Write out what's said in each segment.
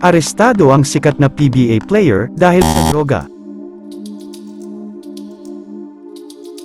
arestado ang sikat na PBA player dahil sa droga.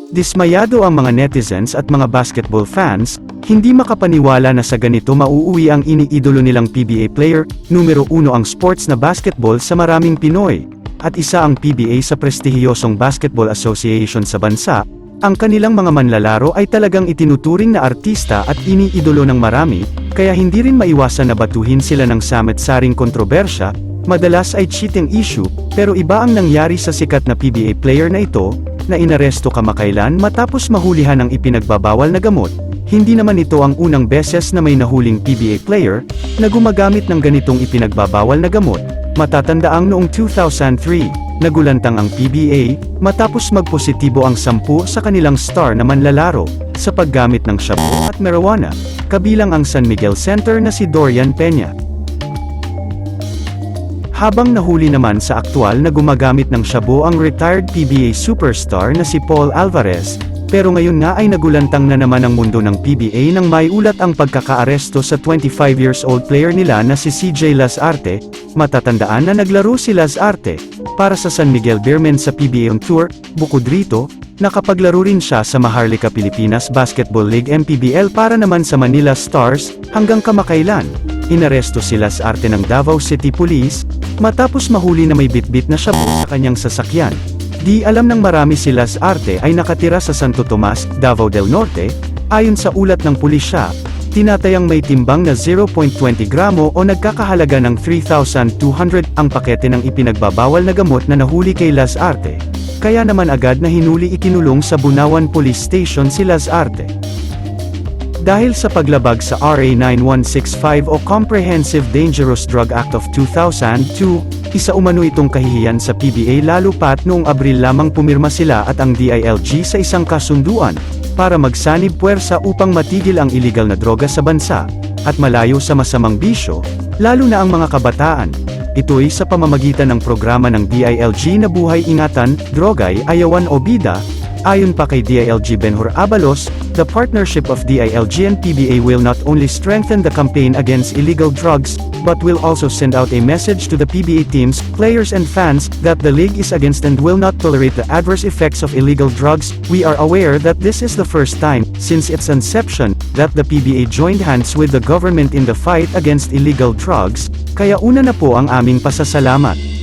Dismayado ang mga netizens at mga basketball fans, hindi makapaniwala na sa ganito mauuwi ang iniidolo nilang PBA player, numero uno ang sports na basketball sa maraming Pinoy, at isa ang PBA sa prestihiyosong basketball association sa bansa, ang kanilang mga manlalaro ay talagang itinuturing na artista at iniidolo ng marami, kaya hindi rin maiwasan na batuhin sila ng samet-saring kontrobersya, madalas ay cheating issue, pero iba ang nangyari sa sikat na PBA player na ito, na inaresto kamakailan matapos mahulihan ng ipinagbabawal na gamot, hindi naman ito ang unang beses na may nahuling PBA player, na gumagamit ng ganitong ipinagbabawal na gamot, matatandaang noong 2003, nagulantang ang PBA, matapos magpositibo ang sampu sa kanilang star na manlalaro, sa paggamit ng shabu at marijuana, kabilang ang San Miguel Center na si Dorian Peña. Habang nahuli naman sa aktual na gumagamit ng shabu ang retired PBA superstar na si Paul Alvarez, pero ngayon nga ay nagulantang na naman ang mundo ng PBA nang may ulat ang pagkakaaresto sa 25 years old player nila na si CJ Lazarte, matatandaan na naglaro si Lazarte, para sa San Miguel Beermen sa PBA on Tour, bukod rito, nakapaglaro rin siya sa Maharlika Pilipinas Basketball League MPBL para naman sa Manila Stars, hanggang kamakailan. Inaresto si Lazarte ng Davao City Police, matapos mahuli na may bitbit na shabu sa kanyang sasakyan. Di alam ng marami si Lazarte ay nakatira sa Santo Tomas, Davao del Norte, ayon sa ulat ng pulisya, tinatayang may timbang na 0.20 gramo o nagkakahalaga ng 3,200 ang pakete ng ipinagbabawal na gamot na nahuli kay Lazarte. Kaya naman agad na hinuli ikinulong sa Bunawan Police Station si Lazarte. Dahil sa paglabag sa RA 9165 o Comprehensive Dangerous Drug Act of 2002, isa umano itong kahihiyan sa PBA lalo pat noong Abril lamang pumirma sila at ang DILG sa isang kasunduan, para magsanib puwersa upang matigil ang illegal na droga sa bansa, at malayo sa masamang bisyo, lalo na ang mga kabataan. Ito'y sa pamamagitan ng programa ng DILG na Buhay Ingatan, Drogay, Ayawan o Bida, Ayon pa kay DILG Benhur Abalos, the partnership of DILG and PBA will not only strengthen the campaign against illegal drugs, but will also send out a message to the PBA teams, players and fans, that the league is against and will not tolerate the adverse effects of illegal drugs. We are aware that this is the first time, since its inception, that the PBA joined hands with the government in the fight against illegal drugs, kaya una na po ang aming pasasalamat.